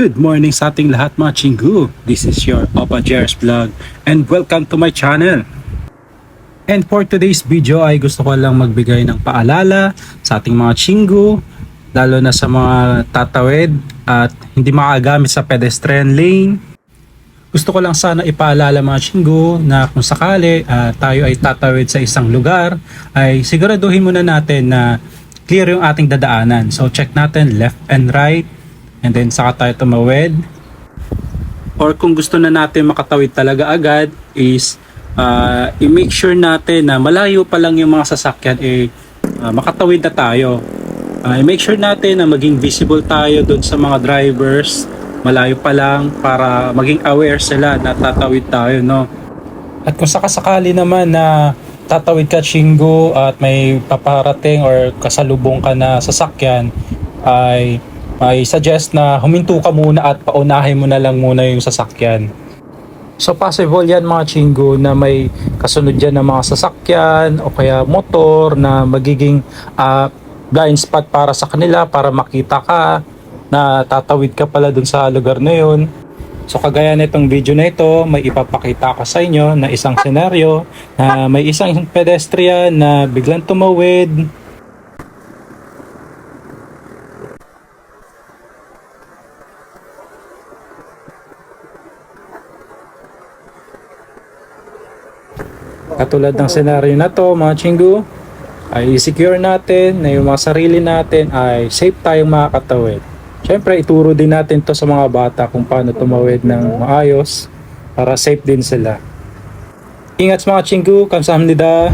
Good morning sa ating lahat mga chinggu. This is your Opa Jers Vlog and welcome to my channel. And for today's video ay gusto ko lang magbigay ng paalala sa ating mga chinggu lalo na sa mga tatawid at hindi makagamit sa pedestrian lane. Gusto ko lang sana ipaalala mga chinggu na kung sakali ah, tayo ay tatawid sa isang lugar ay siguraduhin muna natin na clear yung ating dadaanan. So check natin left and right and then saka tayo tumawid. Or kung gusto na natin makatawid talaga agad is ah, i-make sure natin na malayo pa lang yung mga sasakyan eh ah, makatawid na tayo. Ah, i-make sure natin na maging visible tayo doon sa mga drivers malayo pa lang para maging aware sila na tatawid tayo no. At kung sakasakali naman na tatawid ka chinggo at may paparating or kasalubong ka na sasakyan ay ay suggest na huminto ka muna at paunahin mo na lang muna yung sasakyan. So possible yan mga chinggo na may kasunod dyan ng mga sasakyan o kaya motor na magiging ah, blind spot para sa kanila para makita ka na tatawid ka pala dun sa lugar na yun. So kagaya nitong video na ito, may ipapakita ko sa inyo na isang senaryo na may isang pedestrian na biglang tumawid Katulad ng senaryo na to mga chinggu, ay i-secure natin na yung mga sarili natin ay safe tayong makakatawid. Siyempre, ituro din natin to sa mga bata kung paano tumawid ng maayos para safe din sila. Ingat mga chinggu, kamsahamnida.